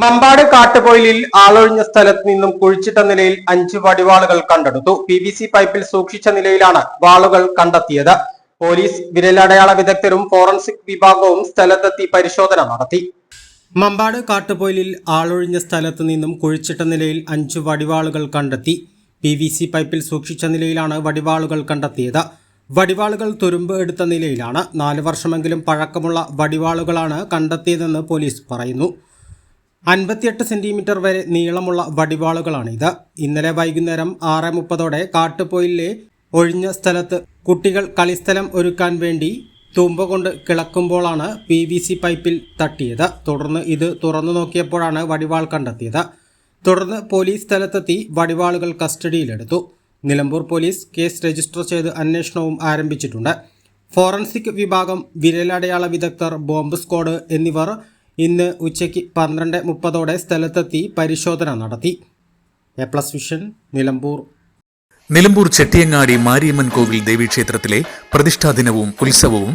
മമ്പാട് കാട്ടുപോയിലിൽ ആളൊഴിഞ്ഞ സ്ഥലത്ത് നിന്നും കുഴിച്ചിട്ട നിലയിൽ അഞ്ച് വടിവാളുകൾ കണ്ടെടുത്തു. പി വി സി പൈപ്പിൽ സൂക്ഷിച്ച നിലയിലാണ് വാളുകൾ കണ്ടെത്തിയത്. പോലീസ് വിരലടയാള വിദഗ്ധരും ഫോറൻസിക് വിഭാഗവും സ്ഥലത്തെത്തി പരിശോധന നടത്തി. മമ്പാട് കാട്ടുപോയിലിൽ ആളൊഴിഞ്ഞ സ്ഥലത്ത് നിന്നും കുഴിച്ചിട്ട നിലയിൽ അഞ്ച് വടിവാളുകൾ കണ്ടെത്തി. പി വി സി പൈപ്പിൽ സൂക്ഷിച്ച നിലയിലാണ് വടിവാളുകൾ കണ്ടെത്തിയത്. വടിവാളുകൾ തുരുമ്പ് എടുത്ത നിലയിലാണ്. നാല് വർഷമെങ്കിലും പഴക്കമുള്ള വടിവാളുകളാണ് കണ്ടെത്തിയതെന്ന് പോലീസ് പറയുന്നു. അൻപത്തിയെട്ട് സെന്റിമീറ്റർ വരെ നീളമുള്ള വടിവാളുകളാണിത്. ഇന്നലെ വൈകുന്നേരം ആറ് മുപ്പതോടെ കാട്ടുപോയിലെ ഒഴിഞ്ഞ സ്ഥലത്ത് കുട്ടികൾ കളിസ്ഥലം ഒരുക്കാൻ വേണ്ടി തൂമ്പ കൊണ്ട് കിളക്കുമ്പോഴാണ് പി വി സി പൈപ്പിൽ തട്ടിയത്. തുടർന്ന് ഇത് തുറന്നു നോക്കിയപ്പോഴാണ് വടിവാൾ കണ്ടെത്തിയത്. തുടർന്ന് പോലീസ് സ്ഥലത്തെത്തി വടിവാളുകൾ കസ്റ്റഡിയിലെടുത്തു. നിലമ്പൂർ പോലീസ് കേസ് രജിസ്റ്റർ ചെയ്ത് അന്വേഷണവും ആരംഭിച്ചിട്ടുണ്ട്. ഫോറൻസിക് വിഭാഗം വിരലടയാള വിദഗ്ധർ ബോംബ് സ്ക്വാഡ് എന്നിവർ ഇന്ന് ഉച്ചയ്ക്ക് പന്ത്രണ്ട് മുപ്പതോടെ സ്ഥലത്തെത്തി പരിശോധന നടത്തി. A plus vision Nilambur. Nilambur Chettiyangadi Mariamman കോവിൽ ദേവീക്ഷേത്രത്തിലെ പ്രതിഷ്ഠാ ദിനവും ഉത്സവവും